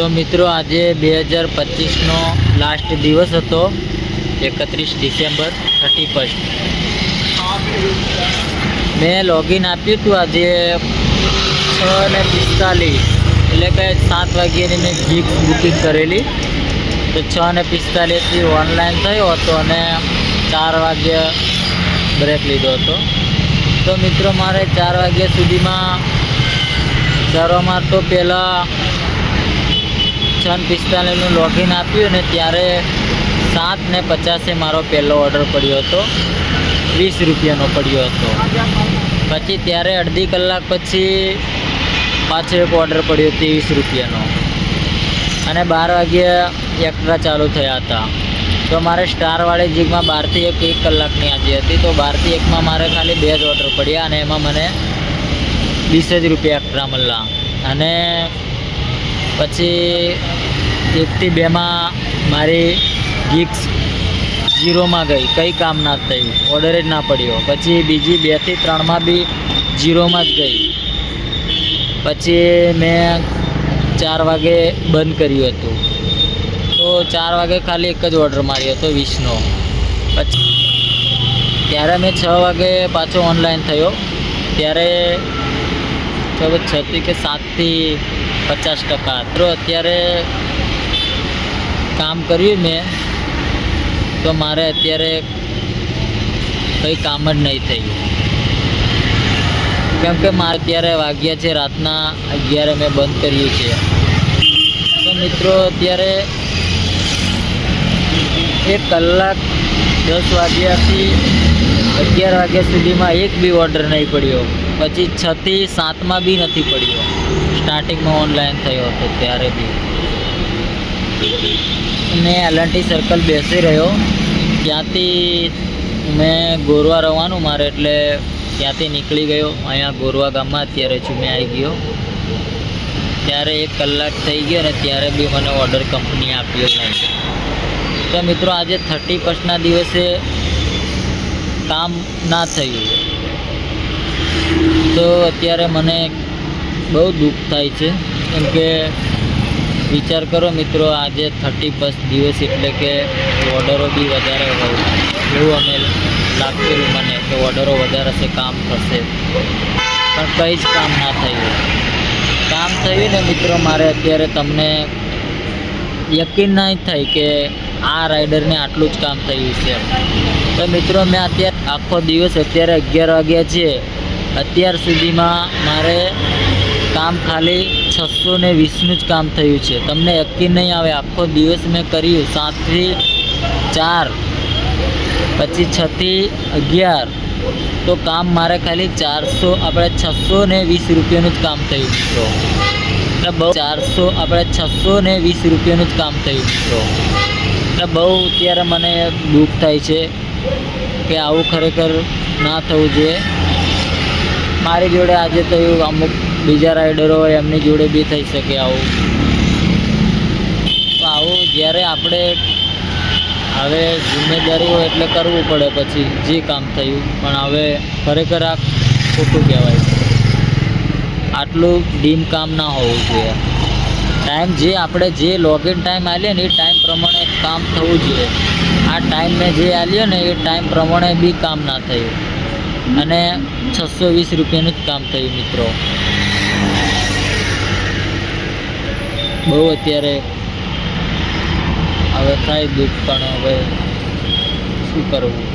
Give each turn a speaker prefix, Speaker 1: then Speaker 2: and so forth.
Speaker 1: તો મિત્રો આજે બે હજાર પચીસનો લાસ્ટ દિવસ હતો, એકત્રીસ ડિસેમ્બર થર્ટી ફર્સ્ટ મેં લોગિન આપ્યું હતું આજે છ ને પિસ્તાલીસ, એટલે કે સાત વાગ્યાની મેં જીપ બુકિંગ કરેલી. તો છ ને પિસ્તાલીસથી ઓનલાઈન થયો હતો અને ચાર વાગ્યા બ્રેક લીધો હતો. તો મિત્રો મારે ચાર વાગ્યા સુધીમાં કરવામાં તો પહેલાં છ ને પિસ્તાલીસનું લોગિન આપ્યું ને ત્યારે સાત ને પચાસે મારો પહેલો ઓર્ડર પડ્યો હતો. વીસ રૂપિયાનો પડ્યો હતો. પછી ત્યારે અડધી કલાક પછી પાછો એક ઓર્ડર પડ્યો ત્રેવીસ રૂપિયાનો. અને બાર વાગ્યે એક્ટ્રા ચાલુ થયા હતા. તો મારે સ્ટારવાળી જીગમાં બારથી એક એક કલાકની આજે હતી. તો બારથી એકમાં મારે ખાલી બે જ ઓર્ડર પડ્યા અને એમાં મને વીસ જ રૂપિયા એક્ટ્રા મળ્યા. અને પછી એકથી બેમાં મારી ગીક્સ જીરોમાં ગઈ. કંઈ કામ ના થયું. ઓર્ડર જ ના પડ્યો. પછી બીજી બેથી ત્રણમાં બી જીરોમાં જ ગઈ. પછી મેં ચાર વાગે બંધ કર્યું હતું. તો ચાર વાગે ખાલી એક જ ઓર્ડર માર્યો હતો વીસનો પછી ત્યારે મેં છ વાગે પાછો ઓનલાઈન થયો. ત્યારે છથી કે સાતથી પચાસ ટકા. તો અત્યારે કામ કર્યું મેં, તો મારે અત્યારે કંઈ કામ જ નહીં થયું કેમ કે મારે અત્યારે વાગ્યા છે રાતના અગિયારે મેં બંધ કર્યું છે. તો મિત્રો અત્યારે એક કલાક દસ વાગ્યાથી અગિયાર વાગ્યા સુધીમાં એક બી ઓર્ડર નહીં પડ્યો. પછી છથી સાતમાં બી નથી પડ્યો. સ્ટાર્ટિંગમાં ઓનલાઈન થયો હતો ત્યારે બી. મેં એલએનટી સર્કલ બેસી રહ્યો. ત્યાંથી મેં ગોરવા રવાનું મારે એટલે ત્યાંથી નીકળી ગયો. અહીંયા ગોરવા ગામમાં અત્યારે છું મેં આવી ગયો. ત્યારે એક કલાક થઈ ગયો ને ત્યારે બી મને ઓર્ડર કંપની આપ્યો નહીં. તો મિત્રો આજે થર્ટી ફર્સ્ટના દિવસે કામ ના થયું. તો અત્યારે મને બહુ દુઃખ થાય છે. કેમ કે વિચાર કરો મિત્રો, આજે થર્ટી ફર્સ્ટ દિવસ એટલે કે ઓર્ડરો બી વધારે હોય. એવું અમે લાગતું મને કે ઓર્ડરો વધારે હશે, કામ થશે. પણ કંઈ જ કામ ના થયું. કામ થયું ને મિત્રો, મારે અત્યારે તમને યકીન નહીં થાય કે આ રાઈડરને આટલું જ કામ થયું છે. તો મિત્રો, મેં અત્યારે આખો દિવસ અત્યારે અગિયાર વાગ્યા છે. અત્યાર સુધીમાં મારે કામ ખાલી છસો ને વીસનું જ કામ થયું છે. તમને યકીન નહીં આવે, આખો દિવસ મેં કર્યું. સાતથી ચાર, પછી છથી અગિયાર. તો કામ મારે ખાલી ચારસો, આપણે છસો ને વીસ રૂપિયાનું જ કામ થયું, મિત્રો. એટલે બહુ ચારસો, આપણે છસો ને વીસ રૂપિયાનું જ કામ થયું, મિત્રો. એટલે બહુ અત્યારે મને દુઃખ થાય છે કે આવું ખરેખર ના થવું જોઈએ. મારી જોડે આજે થયું અમુક બીજા રાઈડરો હોય, એમની જોડે બી થઈ શકે આવું. તો આવું જ્યારે આપણે હવે જિમ્મેદારી હોય એટલે કરવું પડે પછી, જે કામ થયું. પણ હવે ખરેખર આ ખોટું કહેવાય. આટલું ડીમ કામ ના હોવું જોઈએ. ટાઈમ જે આપણે જે લોગિન ટાઈમ આલીએ ને એ ટાઈમ પ્રમાણે કામ થવું જોઈએ. આ ટાઈમ મેં જે આલ્યો ને એ ટાઈમ પ્રમાણે બી કામ ના થયું. અને છસો વીસ રૂપિયાનું જ કામ થયું મિત્રો. બહુ અત્યારે હવે થાય દુઃખ પણ હવે શું કરવું?